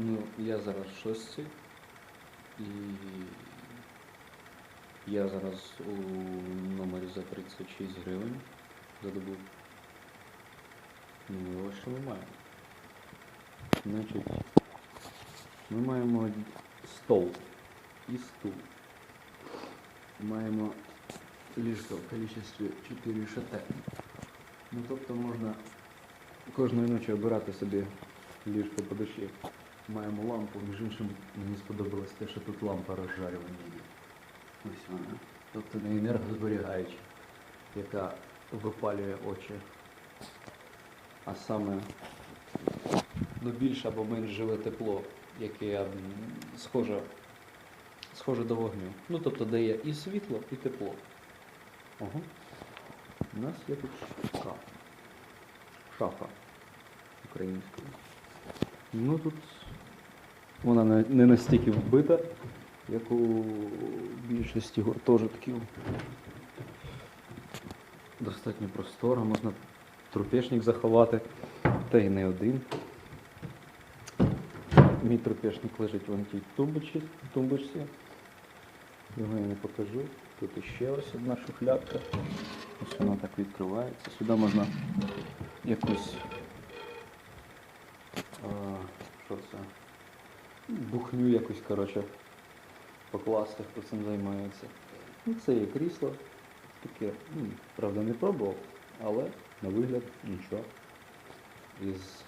Ну, я зараз в шостці. І я зараз у номері за 36 гривень за добу. Ну, ось що ми маємо. Значить, ми маємо стол і стул. Маємо ліжко в кількості 4 шате. Ну тобто можна кожної ночі обирати собі ліжко по душі. Маємо лампу, між іншим мені сподобалось те, що тут лампа розжарювання є. Ось вона. Тобто не енергозберігаюча, яка випалює очі. А саме ну, більш або менш живе тепло, яке схоже, схоже до вогню. Ну тобто дає і світло, і тепло. Ого. У нас є тут шафа. Шафа українською. Ну тут вона не- настільки вбита, як у більшості гуртожитків. Достатньо простора, можна трупешник заховати, та й не один. Мій трупешник лежить вон тій тумбочці, тумбочці. Його я не покажу. Тут іще ось одна шухлядка. Ось вона так відкривається. Сюди можна якусь. А, що це? Бухню якусь, коротше, покласти, хто цим займається. Ну, це є крісло. Таке, ну, правда, не пробував, але на вигляд нічого. Із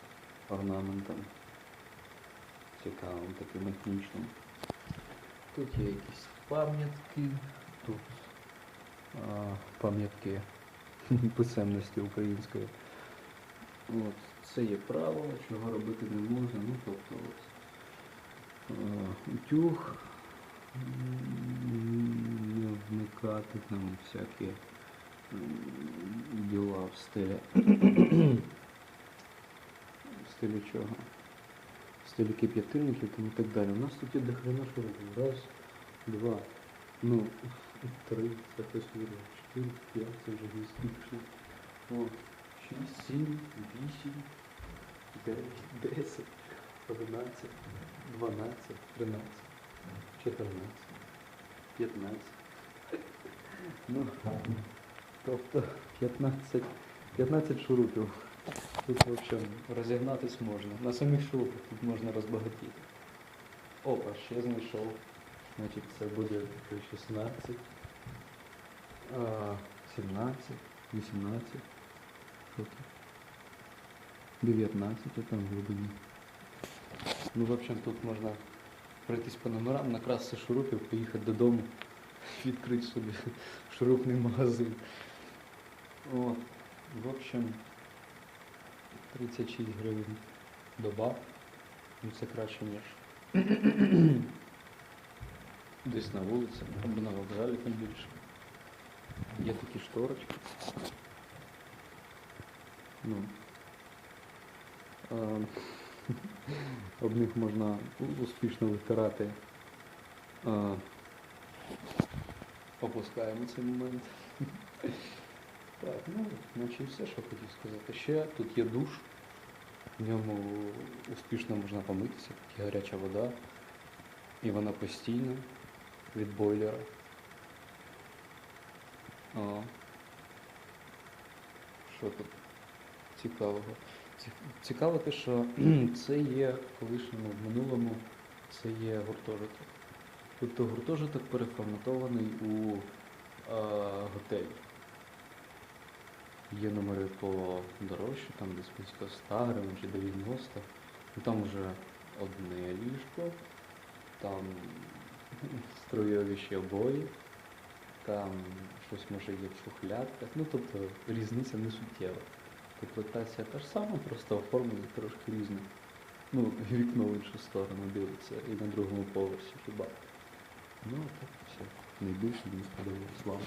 орнаментом. Цікавим, таким етнічним. Тут є якісь пам'ятки, тут пам'ятки писемності української. От, це є правило, чого робити не можна. Ну, тобто от, утюг, не вмикати там всякі діла в стилі. в стилі чого? В стилі кип'ятильників і так далі. У нас тут є дохрена шурупів. Раз, два, ну, три, це вірив, чотири, п'ять, це вже вісім пішло. О, шість, сім, вісім, дев'ять, десять, одинадцять, дванадцять, тринадцять, чотирнадцять, п'ятнадцять. Ну, тобто 15, 15 шурупів. Тут, в общем, розігнатись можна. На самих шурупах тут можна розбагатіти. Опа, ще знайшов. Значить, це буде 16, 17, 18, 19 а там глибині. Ну, в общем, тут можна пройтись по номерам, накрасти шурупів, поїхати додому, відкрити собі шурупний магазин. От. В общем, 36 гривень доба. Ну це краще, ніж десь на вулиці або на вокзалі тим більше. Є такі шторочки. Ну. Об них можна успішно витирати. Опускаємо цей момент. Так, ну, наче все, що хотів сказати. Ще тут є душ. В ньому успішно можна помитися, тут є гаряча вода. І вона постійна від бойлера. А. Що тут цікавого? Ці- Цікаво те, що це є колишньому, в минулому, це є гуртожиток. Тобто гуртожиток переформатований у а, готель. Є номери по дорожче, там десь близько 100 гривень чи 90. Ну, там вже одне ліжко, там струйові ще обої, там щось може є в шухлядках. Ну тобто різниця не суттєва. Комплектація та ж сама, просто оформлена трошки різно. Ну, вікно в іншу сторону дивиться і на другому поверсі хіба. Ну, так все. Найбільше мені сподобалось. Слава.